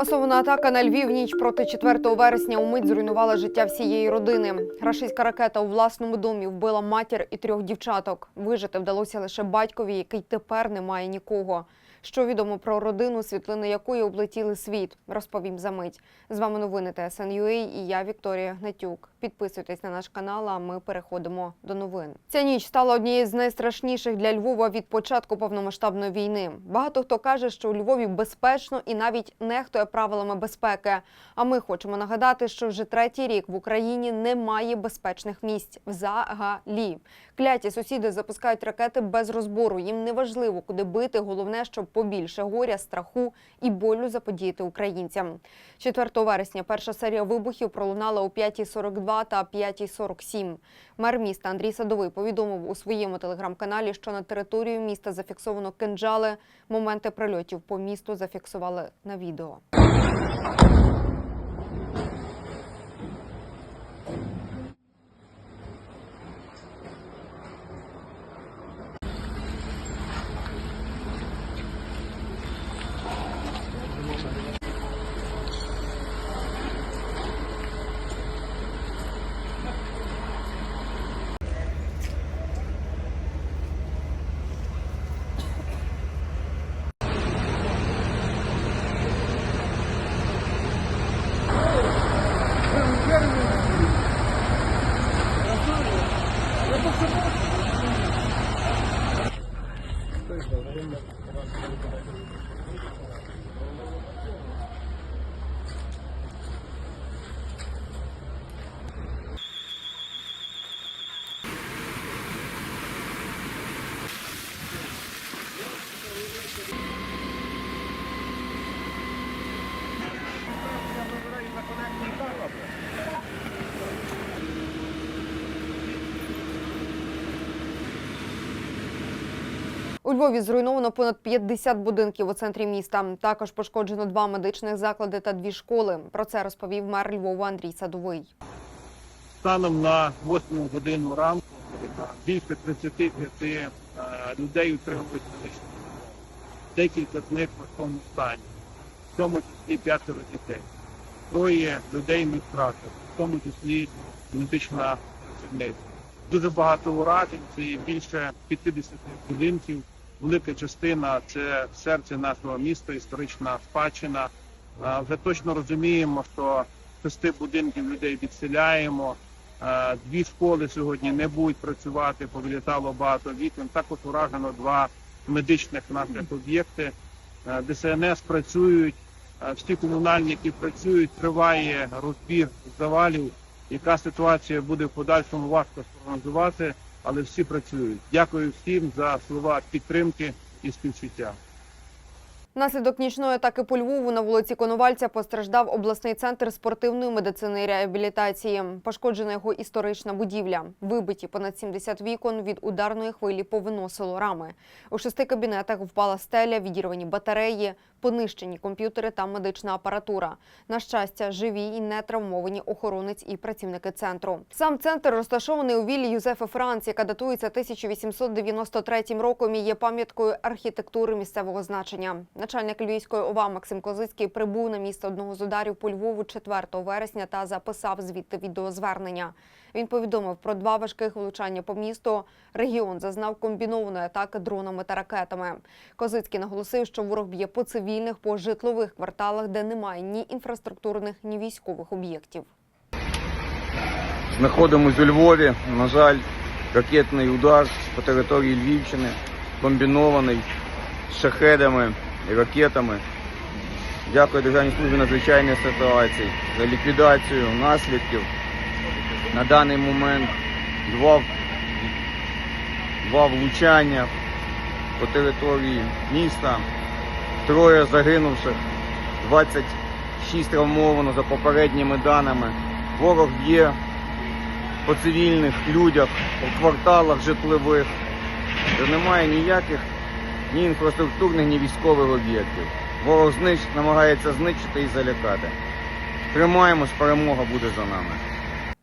Масована атака на Львів ніч проти 4 вересня умить зруйнувала життя всієї родини. Рашистська ракета у власному домі вбила матір і трьох дівчаток. Вижити вдалося лише батькові, який тепер не має нікого. Що відомо про родину, світлини якої облетіли світ, розповім за мить. З вами новини ТСН.UA і я Вікторія Гнатюк. Підписуйтесь на наш канал, а ми переходимо до новин. Ця ніч стала однією з найстрашніших для Львова від початку повномасштабної війни. Багато хто каже, що у Львові безпечно і навіть нехтує правилами безпеки. А ми хочемо нагадати, що вже третій рік в Україні немає безпечних місць взагалі. Кляті сусіди запускають ракети без розбору. Їм не важливо, куди бити. Головне, щоб побільше горя, страху і болю заподіяти українцям. 4 вересня перша серія вибухів пролунала о 5.42 та 5.47. Мер міста Андрій Садовий повідомив у своєму телеграм-каналі, що на територію міста зафіксовано кинджали. Моменти прильотів по місту зафіксували на відео. У Львові зруйновано понад 50 будинків у центрі міста. Також пошкоджено два медичних заклади та дві школи. Про це розповів мер Львова Андрій Садовий. Станом на 8 годину ранку більше 35 е, людей утримують допомогу. Декілька з них в важкому стані, в тому числі п'ятеро дітей. Троє людей ми втратили, в тому числі медична працівниця. Дуже багато уражень, це більше 50 будинків. Велика частина це серце нашого міста, історична спадщина. Вже точно розуміємо, що шести будинків людей відселяємо. Дві школи сьогодні не будуть працювати, повилітало багато вікон. Також уражено два медичних наших об'єкти. ДСНС працюють, всі комунальники працюють, триває розбір завалів. Яка ситуація буде в подальшому важко спрогнозувати, але всі працюють. Дякую всім за слова підтримки і співчуття. Внаслідок нічної атаки по Львову на вулиці Коновальця постраждав обласний центр спортивної медицини і реабілітації. Пошкоджена його історична будівля. Вибиті понад 70 вікон від ударної хвилі повиносило рами. У шести кабінетах впала стеля, відірвані батареї, понищені комп'ютери та медична апаратура. На щастя, живі і не травмовані охоронець і працівники центру. Сам центр розташований у віллі Юзефа Франц, яка датується 1893 роком і є пам'яткою архітектури місцевого значення. Начальник Львівської ОВА Максим Козицький прибув на місце одного з ударів по Львову 4 вересня та записав звідти відеозвернення. Він повідомив про два важких влучання по місту. Регіон зазнав комбінованої атаки дронами та ракетами. Козицький наголосив, що ворог б'є по цивільних, по житлових кварталах, де немає ні інфраструктурних, ні військових об'єктів. Знаходимось у Львові. На жаль, ракетний удар по території Львівщини, комбінований з шахедами ракетами. Дякую Державній службі надзвичайних ситуацій за ліквідацію наслідків. На даний момент два, два влучання по території міста, троє загинувших, 26 травмовано за попередніми даними. Ворог б'є по цивільних людях, у кварталах житлових, немає ніяких ні інфраструктурних, ні військових об'єктів. Ворог знищ, намагається знищити і залякати. Тримаємось, перемога буде за нами.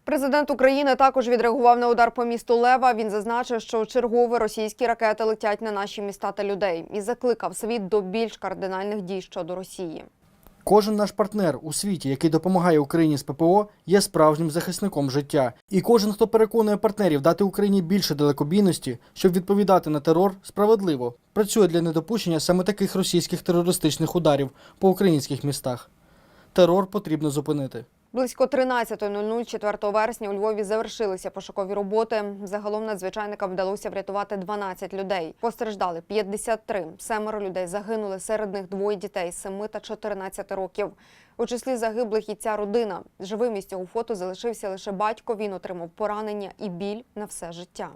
Президент України також відреагував на удар по місту Лева. Він зазначив, що чергові російські ракети летять на наші міста та людей і закликав світ до більш кардинальних дій щодо Росії. Кожен наш партнер у світі, який допомагає Україні з ППО, є справжнім захисником життя. І кожен, хто переконує партнерів дати Україні більше далекобійності, щоб відповідати на терор, справедливо працює для недопущення саме таких російських терористичних ударів по українських містах. Терор потрібно зупинити. Близько 13.00 4 вересня у Львові завершилися пошукові роботи. Загалом надзвичайникам вдалося врятувати 12 людей. Постраждали 53. Семеро людей загинули. Серед них двоє дітей 7 та 14 років. У числі загиблих і ця родина. Живим із цього фото залишився лише батько. Він отримав поранення і біль на все життя.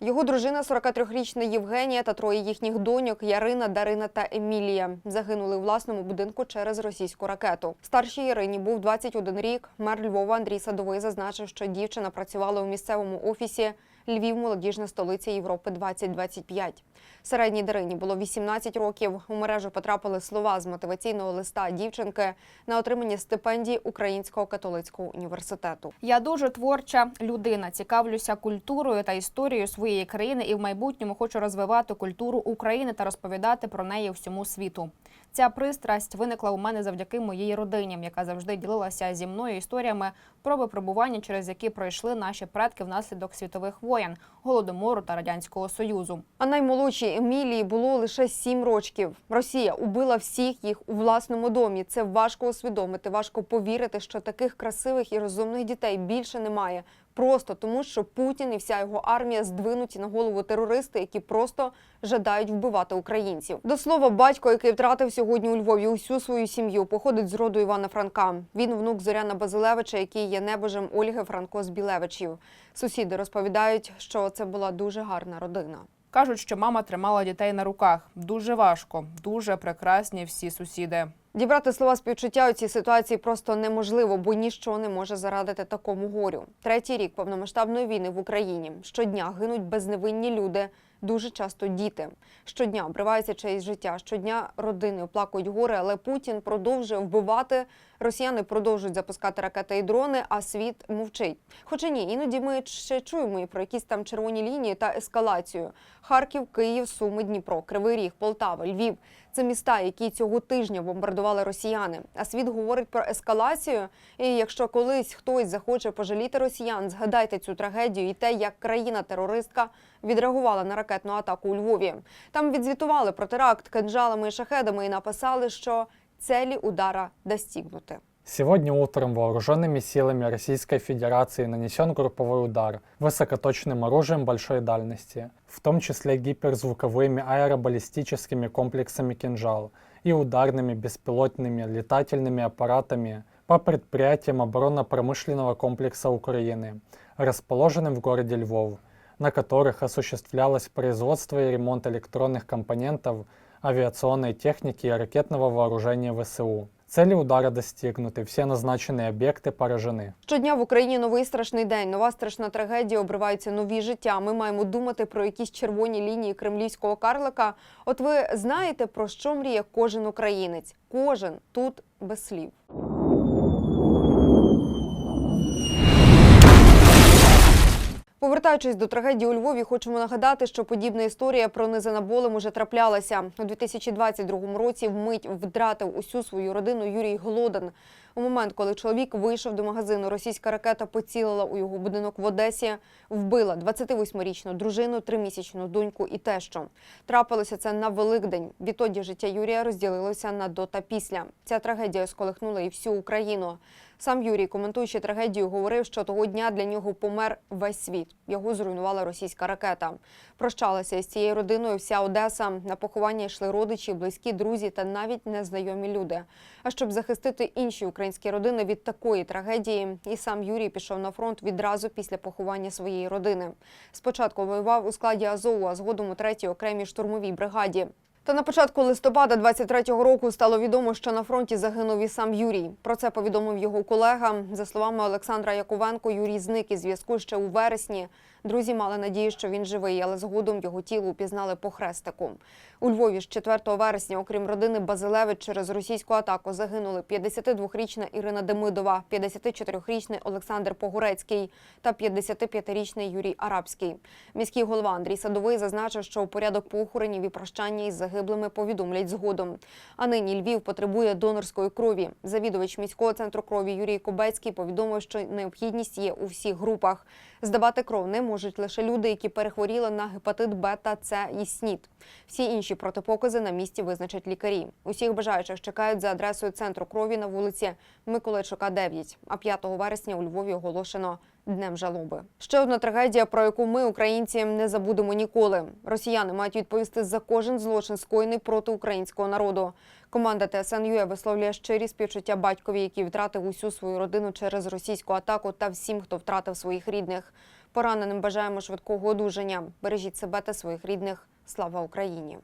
Його дружина 43-річна Євгенія та троє їхніх доньок Ярина, Дарина та Емілія загинули у власному будинку через російську ракету. Старшій Ярині був 21 рік. Мер Львова Андрій Садовий зазначив, що дівчина працювала у місцевому офісі Львів, молодіжна столиця Європи 2025. Середній Дарині було 18 років. У мережу потрапили слова з мотиваційного листа дівчинки на отримання стипендії Українського католицького університету. Я дуже творча людина. Цікавлюся культурою та історією своєї країни і в майбутньому хочу розвивати культуру України та розповідати про неї всьому світу. Ця пристрасть виникла у мене завдяки моїй родині, яка завжди ділилася зі мною історіями про випробування, через які пройшли наші предки внаслідок світових воєн, голодомору та радянського союзу. А наймолодшій Емілії було лише сім років. Росія убила всіх їх у власному домі. Це важко усвідомити, важко повірити, що таких красивих і розумних дітей більше немає. Просто тому, що Путін і вся його армія здвинуті на голову терористи, які просто жадають вбивати українців. До слова, батько, який втратив сьогодні у Львові усю свою сім'ю, походить з роду Івана Франка. Він внук Зоряна Базилевича, який є небожем Ольги Франко з Білевичів. Сусіди розповідають, що це була дуже гарна родина. Кажуть, що мама тримала дітей на руках. Дуже важко, дуже прекрасні всі сусіди. Дібрати слова співчуття у цій ситуації просто неможливо, бо ніщо не може зарадити такому горю. Третій рік повномасштабної війни в Україні. Щодня гинуть безневинні люди, дуже часто діти. Щодня обривається чиєсь життя. Щодня родини оплакують горе, але Путін продовжує вбивати. Росіяни продовжують запускати ракети і дрони, а світ мовчить. Хоча ні, іноді ми ще чуємо і про якісь там червоні лінії та ескалацію. Харків, Київ, Суми, Дніпро, Кривий Ріг, Полтава, Львів це міста, які цього тижня бомбардували росіяни. А світ говорить про ескалацію. І якщо колись хтось захоче пожаліти росіян, згадайте цю трагедію і те, як країна-терористка відреагувала на ракетну атаку у Львові. Там відзвітували про теракт кинджалами і шахедами і написали, що цілі удара достигнуты. Сегодня утром вооруженными силами Российской Федерации нанесен групповой удар высокоточным оружием большой дальности, в том числе гиперзвуковыми аэробаллистическими комплексами «Кинжал» и ударными беспилотными летательными аппаратами по предприятиям оборонно-промышленного комплекса Украины, расположенным в городе Львов, на которых осуществлялось производство и ремонт электронных компонентов, авиационной техники и ракетного вооружения ВСУ. Цели удара достигнуты, все назначенные объекты поражены. Щодня в Україні новий страшний день, нова страшна трагедія, обриваються нові життя. Ми маємо думати про якісь червоні лінії кремлівського карлика. От ви знаєте, про що мріє кожен українець? Кожен тут без слів. Повертаючись до трагедії у Львові, хочемо нагадати, що подібна історія пронизана болем уже траплялася. У 2022 році вмить втратив усю свою родину Юрій Голодан. У момент, коли чоловік вийшов до магазину, російська ракета поцілила у його будинок в Одесі, вбила 28-річну дружину, тримісячну доньку і тещу. Трапилося це на Великдень. Відтоді життя Юрія розділилося на до та після. Ця трагедія сколихнула і всю Україну. Сам Юрій, коментуючи трагедію, говорив, що того дня для нього помер весь світ. Його зруйнувала російська ракета. Прощалася із цією родиною вся Одеса. На поховання йшли родичі, близькі, друзі та навіть незнайомі люди. А щоб захистити інші українські українські родини від такої трагедії. І сам Юрій пішов на фронт відразу після поховання своєї родини. Спочатку воював у складі Азову, а згодом у третій окремій штурмовій бригаді. Та на початку листопада 23-го року стало відомо, що на фронті загинув і сам Юрій. Про це повідомив його колега. За словами Олександра Яковенко, Юрій зник із зв'язку ще у вересні. Друзі мали надію, що він живий, але згодом його тіло упізнали по хрестику. У Львові ж 4 вересня, окрім родини Базилевич, через російську атаку загинули 52-річна Ірина Демидова, 54-річний Олександр Погорецький та 55-річний Юрій Арабський. Міський голова Андрій Садовий зазначив, що у порядок похоронів і прощання із загиблими повідомлять згодом. А нині Львів потребує донорської крові. Завідувач міського центру крові Юрій Кобецький повідомив, що необхідність є у всіх групах. Здавати кров не можуть лише люди, які перехворіли на гепатит Б та С і СНІД. Всі інші протипокази на місці визначать лікарі. Усіх бажаючих чекають за адресою центру крові на вулиці Миколайчука, 9. А 5 вересня у Львові оголошено днем жалоби. Ще одна трагедія, про яку ми, українці, не забудемо ніколи. Росіяни мають відповісти за кожен злочин, скоєний проти українського народу. Команда ТСНЮ висловлює щирі співчуття батькові, який втратив усю свою родину через російську атаку, та всім, хто втратив своїх рідних. Пораненим бажаємо швидкого одужання. Бережіть себе та своїх рідних. Слава Україні!